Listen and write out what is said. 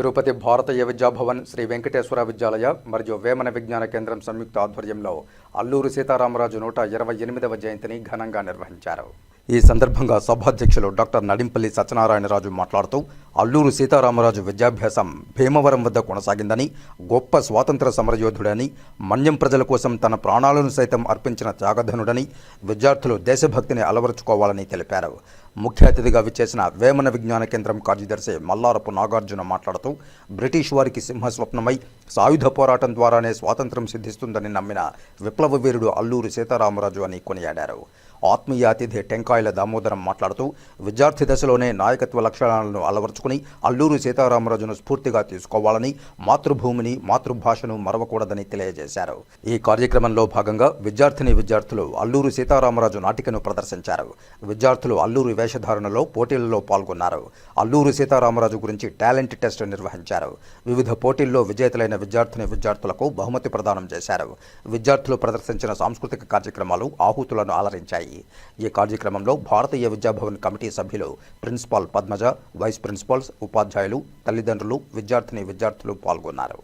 తిరుపతి భారతీయ విద్యాభవన్ శ్రీ వెంకటేశ్వర విద్యాలయ మరియు వేమన విజ్ఞాన కేంద్రం సంయుక్త ఆధ్వర్యంలో అల్లూరు సీతారామరాజు నూట ఇరవై ఎనిమిదవ జయంతిని ఘనంగా నిర్వహించారు. ఈ సందర్భంగా సభాధ్యక్షులు డాక్టర్ నడింపల్లి సత్యనారాయణరాజు మాట్లాడుతూ అల్లూరు సీతారామరాజు విద్యాభ్యాసం భీమవరం వద్ద కొనసాగిందని గొప్ప స్వాతంత్ర సమరయోధుడని మన్యం ప్రజల కోసం తన ప్రాణాలను సైతం అర్పించిన త్యాగధనుడని విద్యార్థులు దేశభక్తిని అలవరుచుకోవాలని తెలిపారు. ముఖ్య అతిథిగా విచ్చేసిన వేమన విజ్ఞాన కేంద్రం కార్యదర్శి మల్లారపు నాగార్జున మాట్లాడుతూ బ్రిటిష్ వారికి సింహస్వప్నమై సాయుధ పోరాటం ద్వారానే స్వాతంత్రం సిద్ధిస్తుందని నమ్మిన విప్లవ వీరుడు అల్లూరు సీతారామరాజు అని కొనియాడారు. ఆత్మీయ అతిథి టెంకాయల దామోదరం మాట్లాడుతూ విద్యార్థి దశలోనే నాయకత్వ లక్షణాలను అలవర్చుకుని అల్లూరు సీతారామరాజును స్ఫూర్తిగా తీసుకోవాలని మాతృభూమిని మాతృభాషను మరవకూడదని తెలియజేశారు. ఈ కార్యక్రమంలో భాగంగా విద్యార్థిని విద్యార్థులు అల్లూరు సీతారామరాజు నాటికను ప్రదర్శించారు. విద్యార్థులు అల్లూరు వేషధారణలో పోటీలలో పాల్గొన్నారు. అల్లూరు సీతారామరాజు గురించి టాలెంట్ టెస్ట్ నిర్వహించారు. వివిధ పోటీల్లో విజేతలైన విద్యార్థిని విద్యార్థులకు బహుమతి ప్రదానం చేశారు. విద్యార్థులు ప్రదర్శించిన సాంస్కృతిక కార్యక్రమాలు ఆహుతులను అలరించాయి. ఈ కార్యక్రమంలో భారతీయ విద్యాభవన్ కమిటీ సభ్యులు ప్రిన్సిపాల్ పద్మజ వైస్ ప్రిన్సిపాల్స్ ఉపాధ్యాయులు తల్లిదండ్రులు విద్యార్థిని విద్యార్థులు పాల్గొన్నారు.